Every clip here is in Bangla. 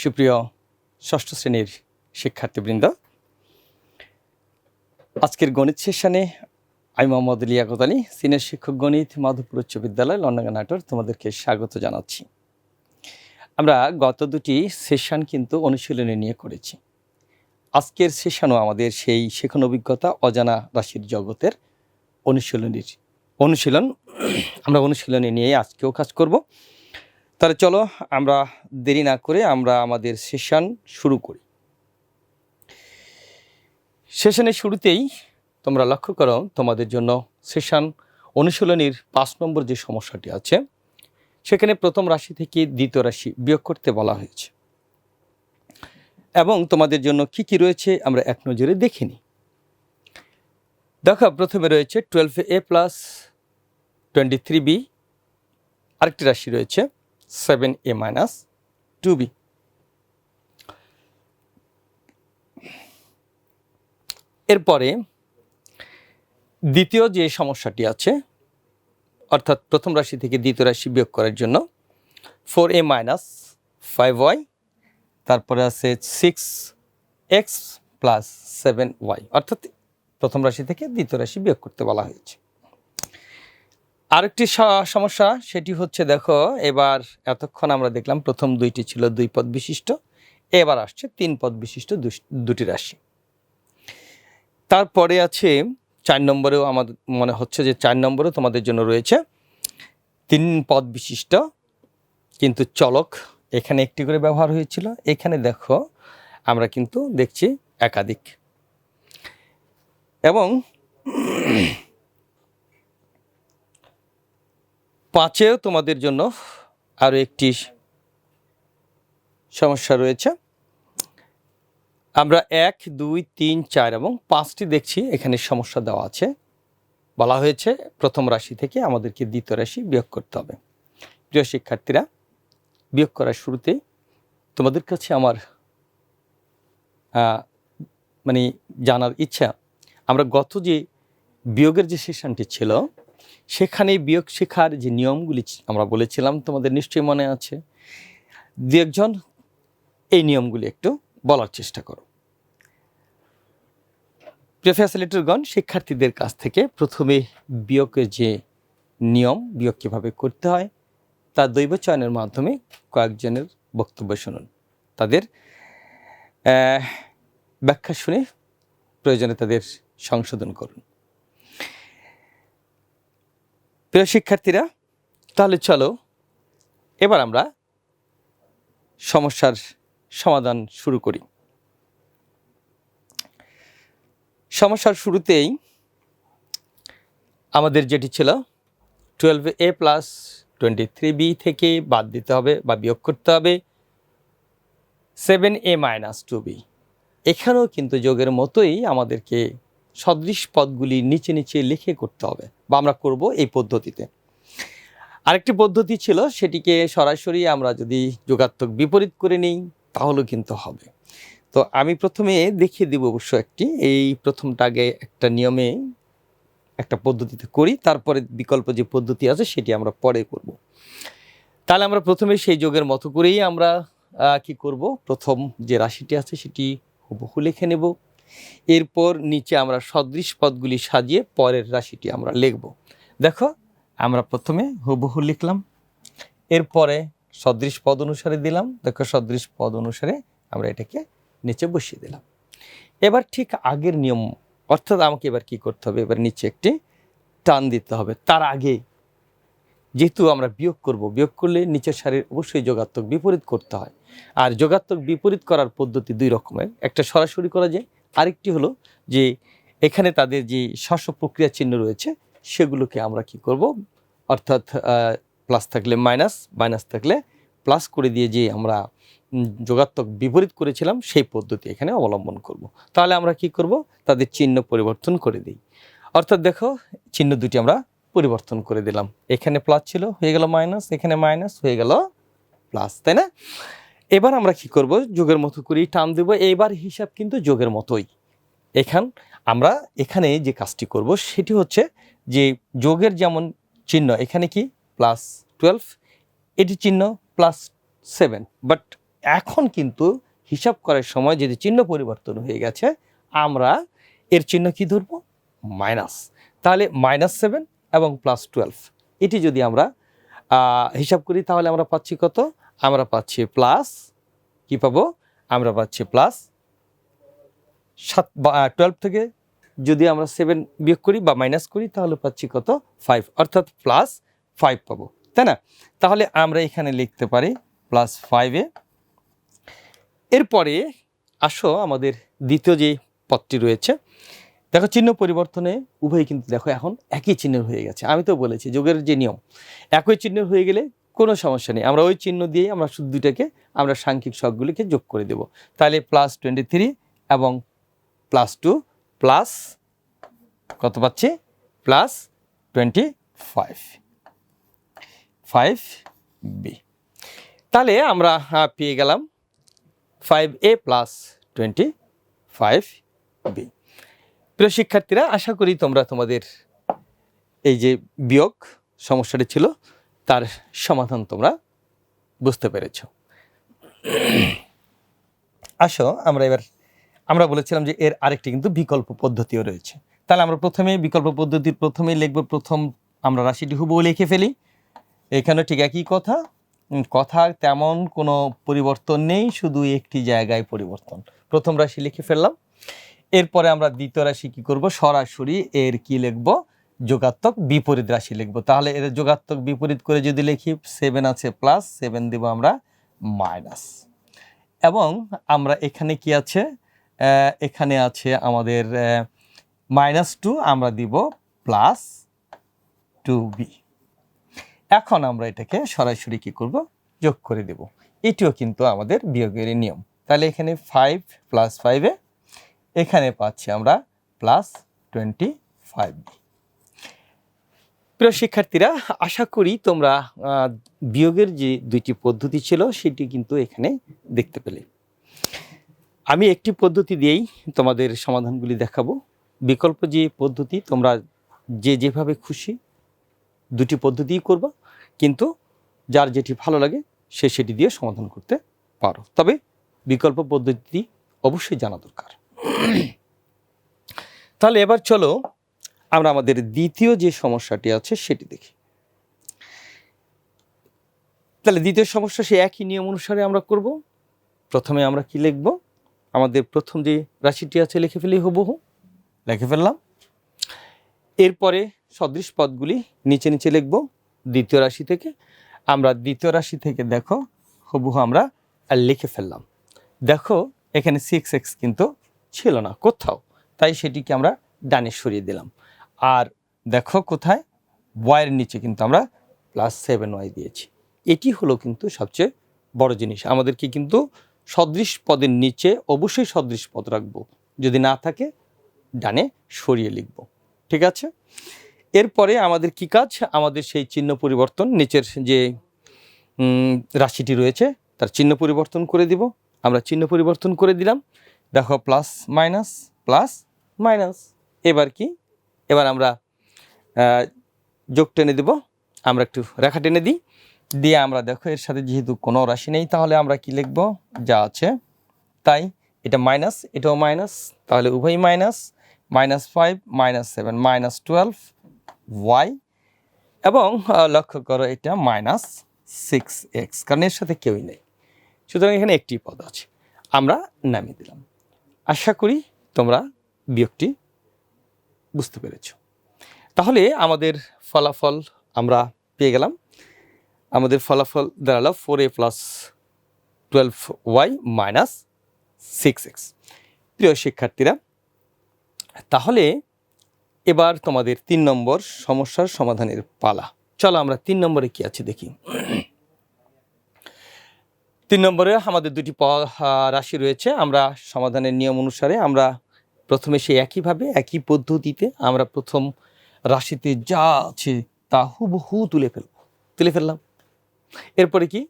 সুপ্রিয় ষষ্ঠ শ্রেণির শিক্ষার্থীবৃন্দ, আজকের গণিত সেশনে আমি মোহাম্মদ লিয়াকত আলী সিনিয়র শিক্ষক গণিত, মাধবপুর উচ্চ বিদ্যালয় লন্ডন নাটোর তোমাদেরকে স্বাগত জানাচ্ছি। আমরা গত দুটি সেশন কিন্তু অনুশীলনী নিয়ে করেছি। আজকের সেশনও আমাদের সেই শেখন অভিজ্ঞতা, অজানা রাশির জগতের অনুশীলনীর অনুশীলন। আমরা অনুশীলনী নিয়ে আজকেও কাজ করব। তাহলে চলো আমরা দেরি না করে আমরা আমাদের সেশন শুরু করি। সেশনের শুরুতেই তোমরা লক্ষ্য করো, তোমাদের জন্য সেশন অনুশীলনীর পাঁচ নম্বর যে সমস্যাটি আছে, সেখানে প্রথম রাশি থেকে দ্বিতীয় রাশি বিয়োগ করতে বলা হয়েছে। এবং তোমাদের জন্য কি কি রয়েছে আমরা এক নজরে দেখে নিই দেখো, প্রথমে রয়েছে twelve A plus twenty three B আরেকটি রাশি রয়েছে seven A minus two B এরপরে দ্বিতীয় যে সমস্যাটি আছে, অর্থাৎ প্রথম রাশি থেকে দ্বিতীয় রাশি বিয়োগ করার জন্য four A minus five Y তারপরে আছে six X plus seven Y অর্থাৎ প্রথম রাশি থেকে দ্বিতীয় রাশি বিয়োগ করতে বলা হয়েছে। আরেকটি সমস্যা, সেটি হচ্ছে দেখো, এবার এতক্ষণ আমরা দেখলাম প্রথম দুইটি ছিল দুই পদ বিশিষ্ট, এবার আসছে তিন পদ বিশিষ্ট দুটি রাশি। তারপরে আছে চার নম্বরেও আমাদের মনে হচ্ছে যে চার নম্বরেও তোমাদের জন্য রয়েছে। তিন পদ বিশিষ্ট, কিন্তু চলক এখানে একটি করে ব্যবহার হয়েছিল। এখানে দেখো, আমরা কিন্তু দেখছি একাধিক। এবং পাঁচেও তোমাদের জন্য আরও একটি সমস্যা রয়েছে। আমরা এক, দুই, তিন, চার এবং পাঁচটি দেখছি, এখানে সমস্যা দেওয়া আছে। বলা হয়েছে, প্রথম রাশি থেকে আমাদেরকে দ্বিতীয় রাশি বিয়োগ করতে হবে। প্রিয় শিক্ষার্থীরা, বিয়োগ করার শুরুতে তোমাদের কাছে আমার মানে জানার ইচ্ছা, আমরা গত যে বিয়োগের যে সেশনটি ছিল সেখানে বিয়োগ শেখার যে নিয়মগুলি আমরা বলেছিলাম, তোমাদের নিশ্চয়ই মনে আছে। দু একজন, এই নিয়মগুলি একটু বলার চেষ্টা করো। প্রিয় ফ্যাসিলিটিরগণ শিক্ষার্থীদের কাছ থেকে প্রথমে বিয়োগের যে নিয়ম, বিয়োগ কীভাবে করতে হয়, তা দৈব চয়নের মাধ্যমে কয়েকজনের বক্তব্য শুনুন। তাদের ব্যাখ্যা শুনে প্রয়োজনে তাদের সংশোধন করুন। প্রিয় শিক্ষার্থীরা, তাহলে চলো এবার আমরা সমস্যার সমাধান শুরু করি। সমস্যার শুরুতেই আমাদের যেটি ছিল twelve A plus twenty three B থেকে বাদ দিতে হবে বা বিয়োগ করতে হবে seven A minus two B এখানেও কিন্তু যোগের মতোই আমাদেরকে সদৃশ পদগুলি নিচে নিচে লিখে করতে হবে বা আমরা করব এই পদ্ধতিতে। আরেকটি পদ্ধতি ছিল, সেটিকে সরাসরি আমরা যদি যোগাত্মক বিপরীত করে নিই, তাহলেও কিন্তু হবে। তো আমি প্রথমে দেখিয়ে দিব অবশ্য একটি। এই প্রথমটা আগে একটা নিয়মে একটা পদ্ধতিতে করি, তারপরে বিকল্প যে পদ্ধতি আছে, সেটি আমরা পরে করব। তাহলে আমরা প্রথমে সেই যোগের মতো করেই আমরা কি করব? প্রথম যে রাশিটি আছে, সেটি হুবহু লিখে নেব। এরপর নিচে আমরা সদৃশ পদগুলি সাজিয়ে পরের রাশিটি আমরা লিখব। দেখো, আমরা প্রথমে হুবহু লিখলাম, এরপরে সদৃশ পদ অনুসারে দিলাম, দেখো সদৃশ পদ অনুসারে আমরা এটাকে নিচে বসিয়ে দিলাম। এবার ঠিক আগের নিয়ম, অর্থাৎ আমাকে এবার কি করতে হবে? এবার নিচে একটি টান দিতে হবে। তার আগে যেহেতু আমরা বিয়োগ করব, বিয়োগ করলে নিচের সারির অবশ্যই যোগাত্মক বিপরীত করতে হয়। আর যোগাত্মক বিপরীত করার পদ্ধতি দুই রকমের। একটা সরাসরি করা যায় আরেকটি হলো যে এখানে তাদের যে শস্য প্রক্রিয়া চিহ্ন রয়েছে, সেগুলোকে আমরা কি করব? অর্থাৎ প্লাস থাকলে মাইনাস মাইনাস থাকলে প্লাস করে দিয়ে যে আমরা যোগাত্মক বিপরীত করেছিলাম, সেই পদ্ধতি এখানে অবলম্বন করব। তাহলে আমরা কি করব? তাদের চিহ্ন পরিবর্তন করে দিই। অর্থাৎ দেখো, চিহ্ন দুটি আমরা পরিবর্তন করে দিলাম। এখানে প্লাস ছিল, হয়ে গেল মাইনাস এখানে মাইনাস হয়ে গেল প্লাস তাই না? এবার আমরা কি করব? যোগের মতো করেই টান দেব। এবার হিসাব কিন্তু যোগের মতোই। এখান আমরা এখানে যে কাজটি করব, সেটি হচ্ছে যে যোগের যেমন চিহ্ন, এখানে কি? প্লাস টুয়েলভ এটি চিহ্ন প্লাস সেভেন বাট এখন কিন্তু হিসাব করার সময় যদি চিহ্ন পরিবর্তন হয়ে গেছে, আমরা এর চিহ্ন কি ধরবো? মাইনাস তাহলে মাইনাস সেভেন এবং প্লাস টুয়েলভ এটি যদি আমরা হিসাব করি, তাহলে আমরা পাচ্ছি কত? আমরা পাচ্ছি প্লাস কি পাবো? আমরা পাচ্ছি প্লাস সাত টুয়েলভ থেকে যদি আমরা সেভেন বিয়োগ করি বা মাইনাস করি, তাহলে পাচ্ছি কত? ফাইভ অর্থাৎ প্লাস ফাইভ পাবো, তাই না? তাহলে আমরা এখানে লিখতে পারি প্লাস ফাইভে এরপরে আসো আমাদের দ্বিতীয় যে পদটি রয়েছে। দেখো চিহ্ন পরিবর্তনে উভয় কিন্তু দেখো এখন একই চিহ্নের হয়ে গেছে। আমি তো বলেছি, যোগের যে নিয়ম, একই চিহ্নের হয়ে গেলে কোনো সমস্যা নেই। আমরা ওই চিহ্ন দিয়েই আমরা শুধু দুইটাকে আমরা সাংখ্যিক শখগুলিকে যোগ করে দেব। তাহলে প্লাস টোয়েন্টি থ্রি এবং প্লাস টু প্লাস কত পাচ্ছি? Plus twenty five five B তাহলে আমরা পেয়ে গেলাম five A plus twenty five B প্রিয় শিক্ষার্থীরা, আশা করি তোমরা তোমাদের এই যে বিয়োগ সমস্যাটি ছিল তার সমাধান তোমরা বুঝতে পেরেছ। আসো, আমরা এবার, আমরা বলেছিলাম যে এর আরেকটি কিন্তু বিকল্প পদ্ধতিও রয়েছে। তাহলে আমরা প্রথমে বিকল্প পদ্ধতির প্রথমেই লিখব, প্রথম আমরা রাশিটি হুবহু লিখে ফেলি। এখানে ঠিক একই কথা। কথার তেমন কোনো পরিবর্তন নেই, শুধু একটি জায়গায় পরিবর্তন। প্রথম রাশি লিখে ফেললাম। এরপরে আমরা দ্বিতীয় রাশি কী করব? সরাসরি এর কি লিখব? যোগাত্মক বিপরীত রাশি লিখব। তাহলে এর যোগাত্মক বিপরীত করে যদি লিখি সেভেন আছে প্লাস সেভেন দিব আমরা মাইনাস এবং আমরা এখানে কি আছে? এখানে আছে আমাদের মাইনাস টু আমরা দিব প্লাস টু বি এখন আমরা এটাকে সরাসরি কি করব? যোগ করে দেব। এটিও কিন্তু আমাদের বিয়োগের নিয়ম। তাহলে এখানে ফাইভ প্লাস ফাইভে এখানে পাচ্ছি আমরা প্লাস টোয়েন্টি ফাইভ প্রিয় শিক্ষার্থীরা, আশা করি তোমরা বিয়োগের যে দুইটি পদ্ধতি ছিল, সেটি কিন্তু এখানে দেখতে পেলে। আমি একটি পদ্ধতি দিয়েই তোমাদের সমাধানগুলি দেখাবো। বিকল্প যে পদ্ধতি, তোমরা যে যেভাবে খুশি দুটি পদ্ধতিই করবা, কিন্তু যার যেটি ভালো লাগে, সে সেটি দিয়ে সমাধান করতে পারো। তবে বিকল্প পদ্ধতি অবশ্যই জানা দরকার। তাহলে এবার চলো আমরা আমাদের দ্বিতীয় যে সমস্যাটি আছে সেটি দেখি। তাহলে দ্বিতীয় সমস্যা সে একই নিয়ম অনুসারে আমরা করব। প্রথমে আমরা কি লিখব? আমাদের প্রথম যে রাশিটি আছে লিখে ফেলি হুবহু। লিখে ফেললাম। এরপরে সদৃশ পদগুলি নিচে নিচে লিখব দ্বিতীয় রাশি থেকে। আমরা দ্বিতীয় রাশি থেকে দেখো, হুবহু আমরা আর লিখে ফেললাম। দেখো, এখানে সিক্স এক্স কিন্তু ছিল না কোথাও। তাই সেটিকে আমরা ডানে সরিয়ে দিলাম। আর দেখো কোথায় ওয়াইয়ের নিচে কিন্তু আমরা প্লাস সেভেন ওয়াই দিয়েছি। এটি হলো কিন্তু সবচেয়ে বড় জিনিস। আমাদেরকে কিন্তু সদৃশ পদের নিচে অবশ্যই সদৃশ পদ রাখব। যদি না থাকে, ডানে সরিয়ে লিখব। ঠিক আছে? এরপরে আমাদের কি কাজ? আমাদের সেই চিহ্ন পরিবর্তন, নিচের যে রাশিটি রয়েছে, তার চিহ্ন পরিবর্তন করে দিব। আমরা চিহ্ন পরিবর্তন করে দিলাম। দেখো প্লাস মাইনাস প্লাস মাইনাস এবার কি? এবার আমরা যোগ টেনে দেব। আমরা একটু রেখা টেনে দিই। দিয়ে আমরা দেখো, এর সাথে যেহেতু কোনো রাশি নেই, তাহলে আমরা কি লিখব? যা আছে, তাই এটা মাইনাস এটাও মাইনাস তাহলে উভয়ই minus minus five minus seven minus twelve Y এবং লক্ষ্য করো এটা মাইনাস সিক্স এক্স কারণ এর সাথে কেউই নেই। সুতরাং এখানে একটি পদ আছে। আমরা নামিয়ে দিলাম। আশা করি তোমরা বিয়োগটি বুঝতে পেরেছ। তাহলে আমাদের ফলাফল আমরা পেয়ে গেলাম। আমাদের ফলাফল দাঁড়াল four A plus twelve Y minus six X প্রিয় শিক্ষার্থীরা, তাহলে এবার তোমাদের তিন নম্বর সমস্যার সমাধানের পালা। চলো আমরা তিন নম্বরে কি আছে দেখি। তিন নম্বরে আমাদের দুটি রাশি রয়েছে। আমরা সমাধানের নিয়ম অনুসারে আমরা প্রথমে সেই একইভাবে, একই পদ্ধতিতে আমরা প্রথম রাশিতে যা আছে তা হুবহু তুলে ফেলব। তুলে ফেললাম। এরপরে কি?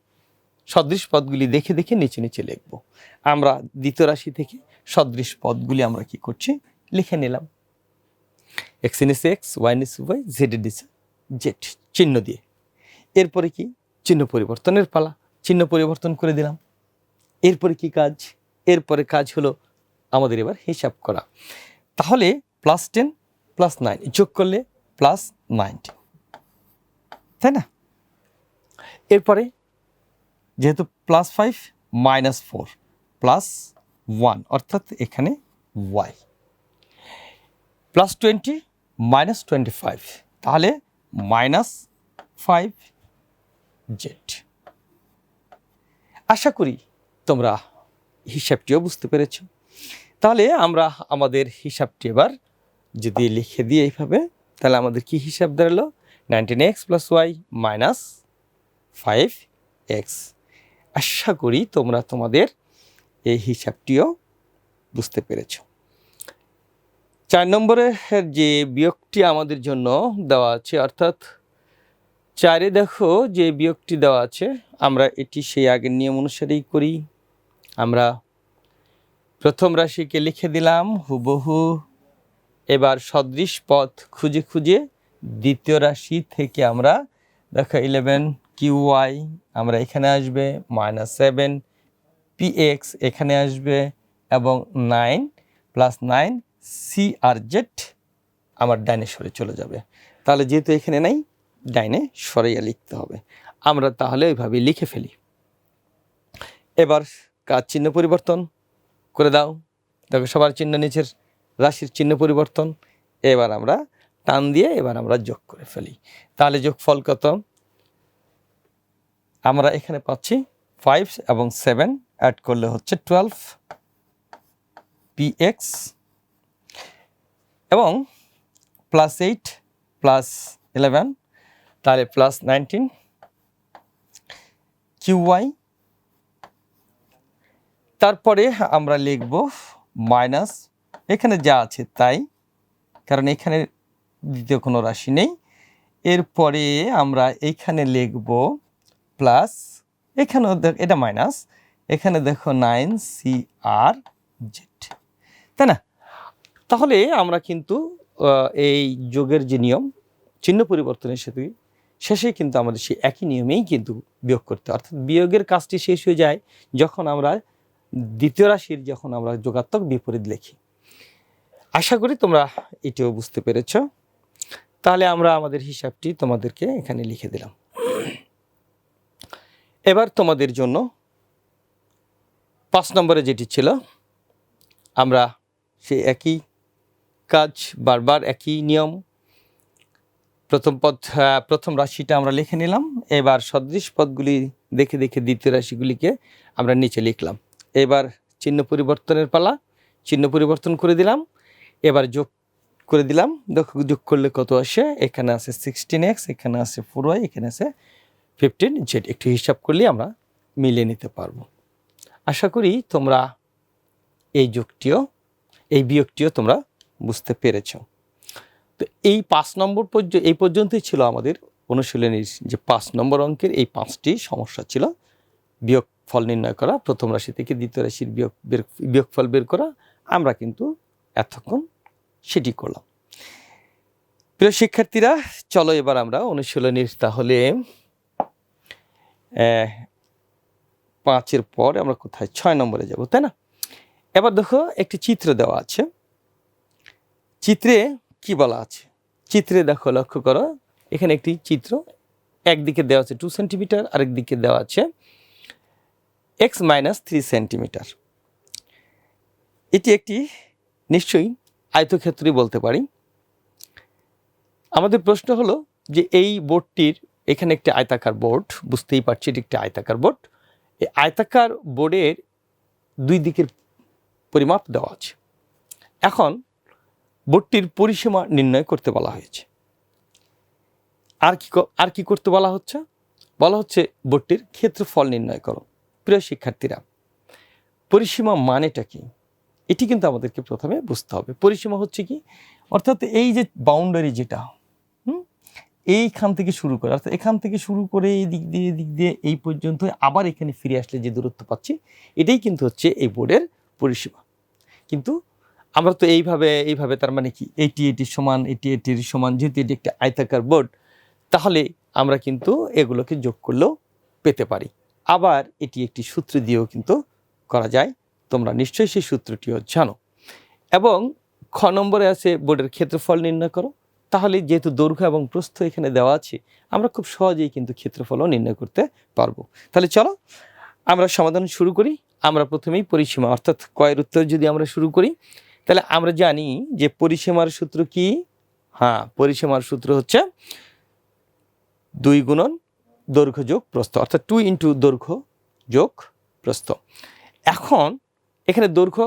সদৃশ পদগুলি দেখে দেখে নিচে নিচে লিখব। আমরা দ্বিতীয় রাশি থেকে সদৃশ পদগুলি আমরা কি করছি? লিখে নিলাম। X in X Y in Y Z in Z চিহ্ন দিয়ে। এরপরে কি? চিহ্ন পরিবর্তনের পালা। চিহ্ন পরিবর্তন করে দিলাম। এরপরে কি কাজ? এরপরে কাজ হলো আমাদের এবার হিসাব করা। তাহলে প্লাস টেন প্লাস নাইন যোগ করলে প্লাস নাইনটি তাই না? এরপরে যেহেতু plus five minus four plus one অর্থাৎ এখানে Y plus twenty minus twenty five তাহলে মাইনাস ফাইভ জেড আশা করি তোমরা হিসাবটিও বুঝতে পেরেছ। তাহলে আমরা আমাদের হিসাবটি এবার যদি লিখে দিই এইভাবে, তাহলে আমাদের কি হিসাব দাঁড়াল? Nineteen X plus Y minus five X আশা করি তোমরা তোমাদের এই হিসাবটিও বুঝতে পেরেছ। চার নম্বরের যে বিয়োগটি আমাদের জন্য দেওয়া আছে, অর্থাৎ চারে দেখো যে বিয়োগটি দেওয়া আছে, আমরা এটি সেই আগের নিয়ম অনুসারেই করি। আমরা প্রথম রাশিকে লিখে দিলাম, হুবহু। এবার সদৃশ পথ খুঁজে খুঁজে দ্বিতীয় রাশি থেকে আমরা, দেখো ইলেভেন কিউ ওয়াই আমরা এখানে আসবে মাইনাস সেভেন পি এক্স এখানে আসবে, এবং নাইন প্লাস নাইন সি আর জেড আমার ডাইনে সরে চলে যাবে। তাহলে যেহেতু এখানে নাই, ডাইনে সরাইয়া লিখতে হবে। আমরা তাহলে ওইভাবে লিখে ফেলি। এবার কাজ চিহ্ন পরিবর্তন। করে দাও। দেখো, সবার চিহ্ন নিচের রাশির চিহ্ন পরিবর্তন। এবার আমরা টান দিয়ে এবার আমরা যোগ করে ফেলি। তাহলে যোগ ফল কত? আমরা এখানে পাচ্ছি ফাইভ এবং সেভেন অ্যাড করলে হচ্ছে টুয়েলভ পি এক্স এবং প্লাস এইট প্লাস ইলেভেন তাহলে প্লাস নাইনটিন কিউওয়াই তারপরে আমরা লিখব মাইনাস, এখানে যা আছে তাই, কারণ এখানে দ্বিতীয় কোনো রাশি নেই এরপরে আমরা এখানে লিখব প্লাস, এখানেও দেখ- এটা মাইনাস, এখানে দেখো নাইন সি আর জেড, তাই না তাহলে আমরা কিন্তু এই যোগের যে নিয়ম, চিহ্ন পরিবর্তনের সাথে শেষে কিন্তু আমাদের সেই একই নিয়মেই কিন্তু বিয়োগ করতে। অর্থাৎ বিয়োগের কাজটি শেষ হয়ে যায় যখন আমরা দ্বিতীয় রাশির যখন আমরা যোগাত্মক বিপরীত লিখি। আশা করি তোমরা এটিও বুঝতে পেরেছ। তাহলে আমরা আমাদের হিসাবটি তোমাদেরকে এখানে লিখে দিলাম। এবার তোমাদের জন্য পাঁচ নম্বরে যেটি ছিল, আমরা সেই একই কাজ, বারবার একই নিয়ম, প্রথম পদ প্রথম রাশিটা আমরা লিখে নিলাম। এবার সদৃশ পদগুলি দেখে দেখে দ্বিতীয় রাশিগুলিকে আমরা নিচে লিখলাম। এবার চিহ্ন পরিবর্তনের পালা, চিহ্ন পরিবর্তন করে দিলাম, এবার যোগ করে দিলাম। দেখো, যোগ করলে কত আসে? এখানে আছে সিক্সটিন এক্স এখানে আছে ফোর ওয়াই এখানে আছে ফিফটিন জেড একটু হিসাব করলে আমরা মিলিয়ে নিতে পারব। আশা করি তোমরা এই যোগটিও, এই বিয়োগটিও তোমরা বুঝতে পেরেছ। তো এই পাঁচ নম্বর পর্যন্ত এই পর্যন্তই ছিল আমাদের অনুশীলনীর যে পাঁচ নম্বর অঙ্কের এই পাঁচটি সমস্যা ছিল বিয়োগ ফল নির্ণয় করা, প্রথম রাশি থেকে দ্বিতীয় রাশির বিয়োগ বিয়োগফল বের করা, আমরা কিন্তু এতক্ষণ সেটি করলাম। প্রিয় শিক্ষার্থীরা, চলো এবার আমরা অনুশীলনীর তাহলে পাঁচের পর আমরা কোথায়, ছয় নম্বরে যাব, তাই না? এবার দেখো, একটি চিত্র দেওয়া আছে। চিত্রে কি বলা আছে? চিত্রে দেখো, লক্ষ্য করো, এখানে একটি চিত্র, একদিকে দেওয়া আছে টু সেন্টিমিটার আরেক দিকে দেওয়া আছে এক্স মাইনাস থ্রি সেন্টিমিটার এটি একটি নিশ্চয়ই আয়তক্ষেত্রই বলতে পারি। আমাদের প্রশ্ন হলো যে এই বোর্ডটির এখানে একটি আয়তাকার বোর্ড, বুঝতেই পারছি এটি একটি আয়তাকার বোর্ড। এই আয়তাকার বোর্ডের দুই দিকের পরিমাপ দেওয়া আছে। এখন বোর্ডটির পরিসীমা নির্ণয় করতে বলা হয়েছে। আর কি আর কি করতে বলা হচ্ছে? বলা হচ্ছে বোর্ডটির ক্ষেত্রফল নির্ণয় করো। প্রিয় শিক্ষার্থীরা, পরিসীমা মানেটা কি? এটি কিন্তু আমাদেরকে প্রথমে বুঝতে হবে। পরিসীমা হচ্ছে কি? অর্থাৎ এই যে বাউন্ডারি যেটা এইখান থেকে শুরু করে, অর্থাৎ এখান থেকে শুরু করে এই দিক দিয়ে দিক দিয়ে, এই পর্যন্ত আবার এখানে ফিরে আসলে যে দূরত্ব পাচ্ছি, এটাই কিন্তু হচ্ছে এই বোর্ডের পরিসীমা। কিন্তু আমরা তো এইভাবে এইভাবে তার মানে কি? এটি এটির সমান, এটি এটির সমান, যেহেতু এটি একটা আয়তাকার বোর্ড তাহলে আমরা কিন্তু এগুলোকে যোগ করলেও পেতে পারি। আবার এটি একটি সূত্র দিয়েও কিন্তু করা যায়। তোমরা নিশ্চয়ই সেই সূত্রটিও জানো। এবং খ নম্বরে আছে, বোর্ডের ক্ষেত্রফল নির্ণয় করো। তাহলে যেহেতু দৈর্ঘ্য এবং প্রস্থ এখানে দেওয়া আছে, আমরা খুব সহজেই কিন্তু ক্ষেত্রফলও নির্ণয় করতে পারব। তাহলে চলো, আমরা সমাধান শুরু করি। আমরা প্রথমেই পরিসীমা, অর্থাৎ কয়ের উত্তর যদি আমরা শুরু করি, তাহলে আমরা জানি যে পরিসীমার সূত্র কি? হ্যাঁ পরিসীমার সূত্র হচ্ছে দুই গুণন দৈর্ঘ্য যোগ প্রস্থ, অর্থাৎ টু ইন্টু দৈর্ঘ্য যোগ প্রস্থ। এখন এখানে দৈর্ঘ্য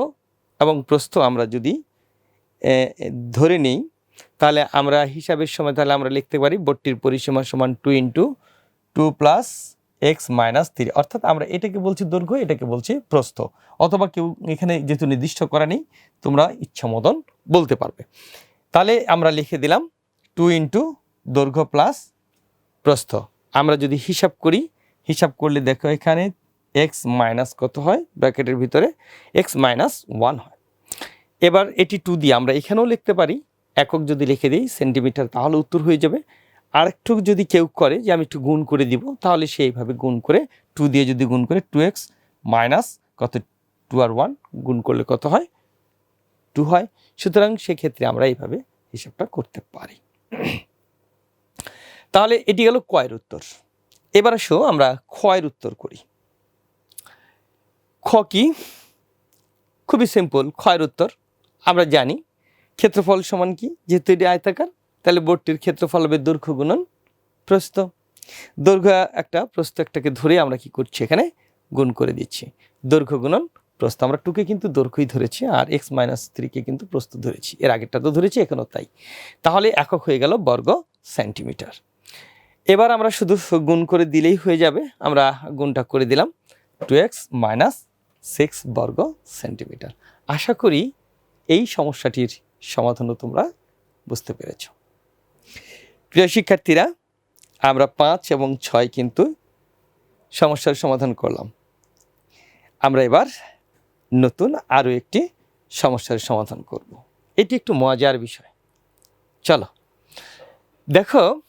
এবং প্রস্থ আমরা যদি ধরে নিই, তাহলে আমরা হিসাবের সময় তাহলে আমরা লিখতে পারি বোর্ডটির পরিসীমা সমান two into two plus X minus three অর্থাৎ আমরা এটাকে বলছি দৈর্ঘ্য, এটাকে বলছি প্রস্থ। অথবা কেউ এখানে যেহেতু নির্দিষ্ট করা নেই, তোমরা ইচ্ছা মতন বলতে পারবে। তাহলে আমরা লিখে দিলাম টু ইন্টু দৈর্ঘ্য প্লাস প্রস্থ। আমরা যদি হিসাব করি, হিসাব করলে দেখো এখানে এক্স মাইনাস কত হয়? ব্র্যাকেটের ভিতরে এক্স মাইনাস ওয়ান হয়। এবার এটি টু দিয়ে আমরা এখানেও লিখতে পারি, একক যদি লিখে দিই সেন্টিমিটার তাহলে উত্তর হয়ে যাবে। আর একটু যদি কেউ করে যে আমি একটু গুণ করে দিব, তাহলে সেইভাবে গুণ করে টু দিয়ে যদি গুণ করে টু এক্স মাইনাস কত? টু আর ওয়ান গুণ করলে কত হয়? টু হয়। সুতরাং সেক্ষেত্রে আমরা এইভাবে হিসাবটা করতে পারি। তাহলে এটি গেল কয়ের উত্তর। এবার আসো আমরা ক্ষয়ের উত্তর করি। খ কি? খুবই সিম্পল ক্ষয়ের উত্তর। আমরা জানি, ক্ষেত্রফল সমান কি? যেহেতু এটি আয়তাকার, তাহলে বোর্ডটির ক্ষেত্রফল হবে দৈর্ঘ্য গুণন প্রস্থ। দৈর্ঘ্য একটা, প্রস্থ একটাকে ধরে আমরা কি করছি এখানে? গুণ করে দিচ্ছি। দৈর্ঘ্য গুণন প্রস্থ। আমরা টুকে কিন্তু দৈর্ঘ্যই ধরেছি, আর এক্স মাইনাস থ্রিকে কিন্তু প্রস্থ ধরেছি। এর আগেরটা তো ধরেছি এখনও তাই। তাহলে একক হয়ে গেল বর্গ সেন্টিমিটার এবার আমরা শুধু গুণ করে দিলেই হয়ে যাবে। আমরা গুণটা করে দিলাম টু এক্স মাইনাস সিক্স বর্গ সেন্টিমিটার। আশা করি এই সমস্যাটির সমাধানও তোমরা বুঝতে পেরেছ। প্রিয় শিক্ষার্থীরা, আমরা পাঁচ এবং ছয় কিন্তু সমস্যার সমাধান করলাম। আমরা এবার নতুন আরও একটি সমস্যার সমাধান করব। এটি একটু মজার বিষয়। চলো। দেখো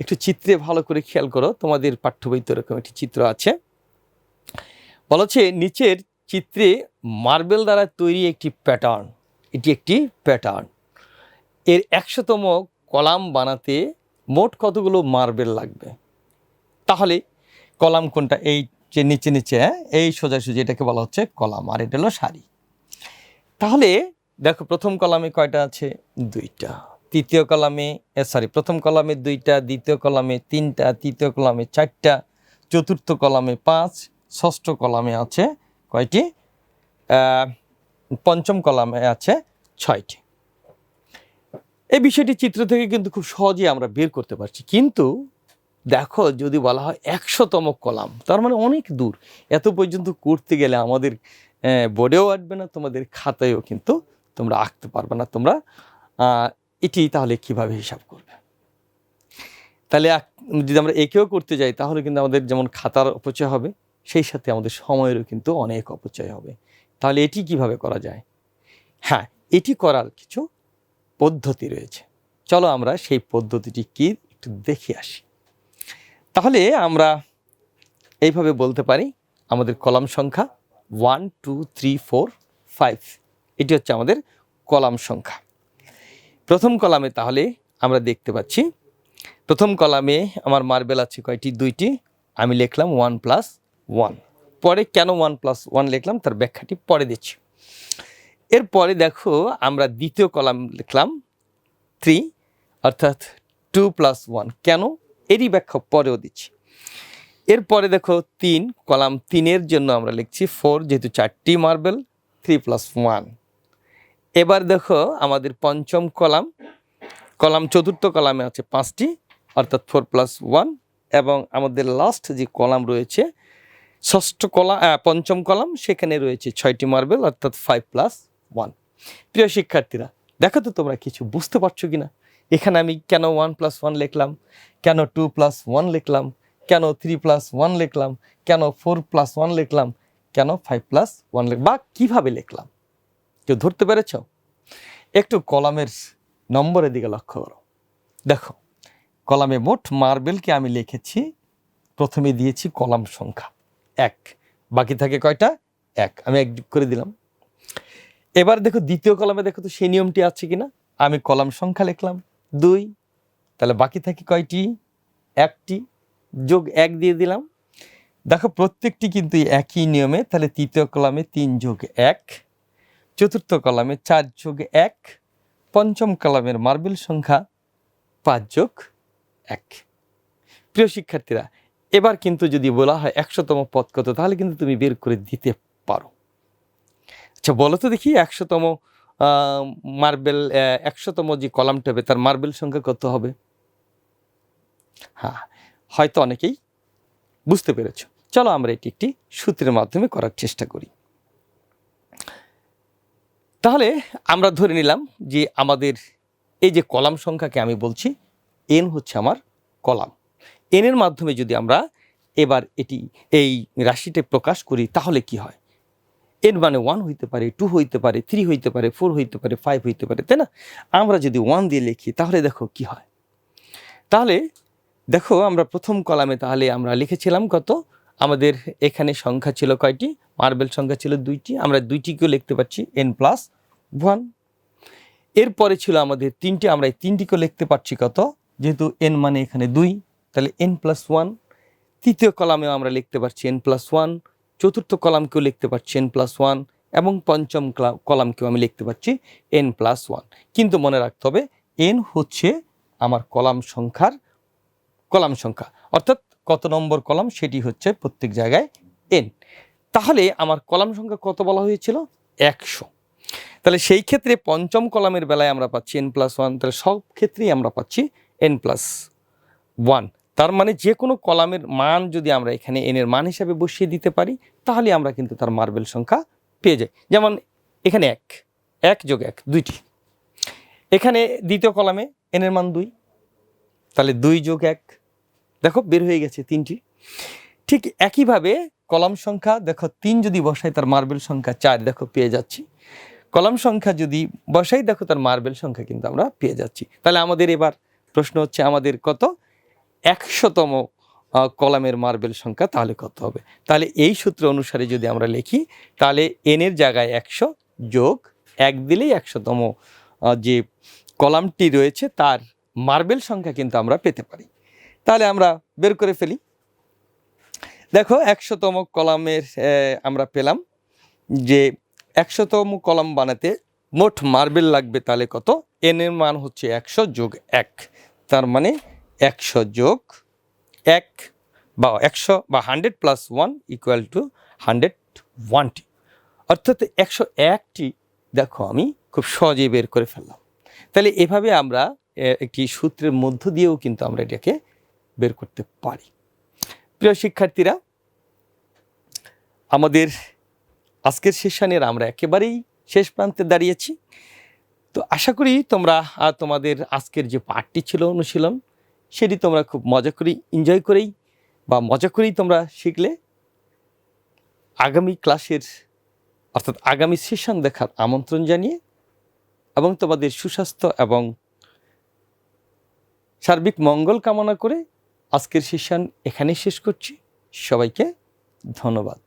একটু চিত্রে ভালো করে খেয়াল করো তোমাদের পাঠ্য বইতে এরকম একটি চিত্র আছে। বলা হচ্ছে নিচের চিত্রে মার্বেল দ্বারা তৈরি একটি প্যাটার্ন এটি একটি প্যাটার্ন। এর একশোতম কলাম বানাতে মোট কতগুলো মার্বেল লাগবে? তাহলে কলাম কোনটা? এই যে নিচে নিচে হ্যাঁ, এই সোজাসুজি এটাকে বলা হচ্ছে কলাম আর এটা হলো শাড়ি তাহলে দেখো প্রথম কলামে কয়টা আছে? দুইটা। তৃতীয় কলামে সরি প্রথম কলামে দুইটা, দ্বিতীয় কলামে তিনটা, তৃতীয় কলামে চারটা, চতুর্থ কলামে পাঁচ, ষষ্ঠ কলামে আছে কয়টি? পঞ্চম কলামে আছে ছয়টি। এই বিষয়টি চিত্র থেকে কিন্তু খুব সহজেই আমরা বের করতে পারছি। কিন্তু দেখো, যদি বলা হয় একশোতম কলাম, তার মানে অনেক দূর। এত পর্যন্ত করতে গেলে আমাদের বোর্ডেও আঁটবে না, তোমাদের খাতায়ও কিন্তু তোমরা আঁকতে পারবে না। তোমরা এটি তাহলে কীভাবে হিসাব করবে? তাহলে যদি আমরা একেও করতে যাই, তাহলে কিন্তু আমাদের যেমন খাতার অপচয় হবে, সেই সাথে আমাদের সময়েরও কিন্তু অনেক অপচয় হবে। তাহলে এটি কীভাবে করা যায়? হ্যাঁ এটি করার কিছু পদ্ধতি রয়েছে। চলো আমরা সেই পদ্ধতিটি কি একটু দেখে আসি। তাহলে আমরা এইভাবে বলতে পারি, আমাদের কলাম সংখ্যা one two three four five এটি হচ্ছে আমাদের কলাম সংখ্যা। প্রথম কলামে তাহলে আমরা দেখতে পাচ্ছি। প্রথম কলামে আমার মার্বেল আছে কয়টি? দুইটি। আমি লিখলাম ওয়ান প্লাস ওয়ান পরে কেন ওয়ান প্লাস ওয়ান লিখলাম? তার ব্যাখ্যাটি পরে দিচ্ছি। এরপরে দেখো, আমরা দ্বিতীয় কলাম লিখলাম থ্রি অর্থাৎ টু প্লাস ওয়ান কেন? এরই ব্যাখ্যা পরেও দিচ্ছি। এরপরে দেখো, তিন, কলাম তিনের জন্য আমরা লিখছি ফোর যেহেতু চারটি মার্বেল থ্রি প্লাস ওয়ান এবার দেখো আমাদের পঞ্চম কলাম। কলাম, চতুর্থ কলামে আছে পাঁচটি, অর্থাৎ ফোর প্লাস ওয়ান এবং আমাদের লাস্ট যে কলাম রয়েছে, ষষ্ঠ কলাম পঞ্চম কলাম, সেখানে রয়েছে ছয়টি মার্বেল অর্থাৎ ফাইভ প্লাস ওয়ান প্রিয় শিক্ষার্থীরা, দেখো তো তোমরা কিছু বুঝতে পারছ কি না এখানে আমি কেন ওয়ান প্লাস ওয়ান লিখলাম? কেন টু প্লাস ওয়ান লিখলাম? কেন থ্রি প্লাস ওয়ান লিখলাম? কেন ফোর প্লাস ওয়ান লিখলাম? কেন ফাইভ প্লাস ওয়ান লিখ বা কীভাবে লিখলাম? কেউ ধরতে পেরেছ? একটু কলামের নম্বরের দিকে লক্ষ্য করো। দেখো, কলামে মোট মার্বেলকে আমি লিখেছি, প্রথমে দিয়েছি কলাম সংখ্যা এক। বাকি থাকে কয়টা? এক। আমি এক করে দিলাম। এবার দেখো, দ্বিতীয় কলামে দেখো তো সেই নিয়মটি আছে কিনা? আমি কলাম সংখ্যা লিখলাম, দুই। তাহলে বাকি থাকে কয়টি? একটি। যোগ এক দিয়ে দিলাম। দেখো, প্রত্যেকটি কিন্তু একই নিয়মে, তাহলে তৃতীয় কলামে তিন যোগ এক। চতুর্থ কলামে চার যোগ এক, পঞ্চম কলামের মার্বেল সংখ্যা পাঁচ যোগ এক। প্রিয় শিক্ষার্থীরা, এবার কিন্তু যদি বলা হয় একশোতম পদ কত, তাহলে কিন্তু তুমি বের করে দিতে পারো। আচ্ছা বলো তো দেখি একশোতম মার্বেল একশোতম যে কলামটা হবে, তার মার্বেল সংখ্যা কত হবে? হ্যাঁ হয়তো অনেকেই বুঝতে পেরেছ। চলো আমরা এটি একটি সূত্রের মাধ্যমে করার চেষ্টা করি। তাহলে আমরা ধরে নিলাম যে আমাদের এই যে কলাম সংখ্যাকে আমি বলছি এন হচ্ছে আমার কলাম। এনের মাধ্যমে যদি আমরা এবার এটি, এই রাশিটা প্রকাশ করি, তাহলে কি হয়? এন মানে ওয়ান হইতে পারে টু হইতে পারে থ্রি হইতে পারে ফোর হইতে পারে ফাইভ হইতে পারে, তাই না? আমরা যদি ওয়ান দিয়ে লিখি, তাহলে দেখো কি হয়? তাহলে দেখো আমরা প্রথম কলামে তাহলে আমরা লিখেছিলাম কত? আমাদের এখানে সংখ্যা ছিল কয়টি? মার্বেল সংখ্যা ছিল দুইটি। আমরা দুইটিকেও লিখতে পারছি এন প্লাস ওয়ান এরপরে ছিল আমাদের তিনটি। আমরা এই তিনটিকেও লিখতে পারছি কত? যেহেতু এন মানে এখানে দুই, তাহলে এন প্লাস ওয়ান তৃতীয় কলামেও আমরা লিখতে পারছি এন প্লাস ওয়ান চতুর্থ কলামকেও লিখতে পারছি এন প্লাস ওয়ান এবং পঞ্চম ক্লা- কলামকেও আমি লিখতে পারছি এন প্লাস ওয়ান কিন্তু মনে রাখতে হবে এন হচ্ছে আমার কলাম সংখ্যার কলাম সংখ্যা। অর্থাৎ কত নম্বর কলাম সেটি হচ্ছে প্রত্যেক জায়গায় এন তাহলে আমার কলাম সংখ্যা কত বলা হয়েছিল? একশো। তাহলে সেই ক্ষেত্রে পঞ্চম কলামের বেলায় আমরা পাচ্ছি এন প্লাস ওয়ান তাহলে সব ক্ষেত্রেই আমরা পাচ্ছি এন প্লাস ওয়ান তার মানে যে কোনো কলামের মান যদি আমরা এখানে এনের মান হিসাবে বসিয়ে দিতে পারি, তাহলে আমরা কিন্তু তার মার্বেল সংখ্যা পেয়ে যাই। যেমন এখানে এক এক যোগ এক, দুইটি। এখানে দ্বিতীয় কলামে এনের মান দুই, তাহলে দুই যোগ এক দেখো, বের হয়ে গেছে তিনটি। ঠিক একইভাবে কলাম সংখ্যা, দেখো, তিন যদি বসাই, তার মার্বেল সংখ্যা চার, দেখো, পেয়ে যাচ্ছি। কলাম সংখ্যা যদি বসাই, দেখো, তার মার্বেল সংখ্যা কিন্তু আমরা পেয়ে যাচ্ছি। তাহলে আমাদের এবার প্রশ্ন হচ্ছে, আমাদের কত? একশোতম কলামের মার্বেল সংখ্যা তাহলে কত হবে? তাহলে এই সূত্র অনুসারে যদি আমরা লিখি, তাহলে এনের জায়গায় একশো যোগ এক দিলেই একশোতম যে কলামটি রয়েছে, তার মার্বেল সংখ্যা কিন্তু আমরা পেতে পারি। তাহলে আমরা বের করে ফেলি। দেখো একশোতম কলামের আমরা পেলাম যে একশোতম কলাম বানাতে মোট মার্বেল লাগবে তাহলে কত? এন এর মান হচ্ছে একশো যোগ এক। তার মানে একশো যোগ এক বা একশো বা hundred plus one equal to hundred ওয়ানটি। অর্থাৎ একশো একটি, দেখো আমি খুব সহজেই বের করে ফেললাম। তাহলে এভাবে আমরা একটি সূত্রের মধ্য দিয়েও কিন্তু আমরা এটাকে বের করতে পারি। প্রিয় শিক্ষার্থীরা, আমাদের আজকের সেশনের আমরা একেবারেই শেষ প্রান্তে দাঁড়িয়েছি। তো আশা করি তোমরা তোমাদের আজকের যে পাঠটি ছিল, অনুশীলন, সেটি তোমরা খুব মজা করেই এনজয় করেই বা মজা করেই তোমরা শিখলে। আগামী ক্লাসের, অর্থাৎ আগামী সেশন দেখার আমন্ত্রণ জানিয়ে এবং তোমাদের সুস্বাস্থ্য এবং সার্বিক মঙ্গল কামনা করে আজকের সেশন এখানেই শেষ করছি। সবাইকে ধন্যবাদ।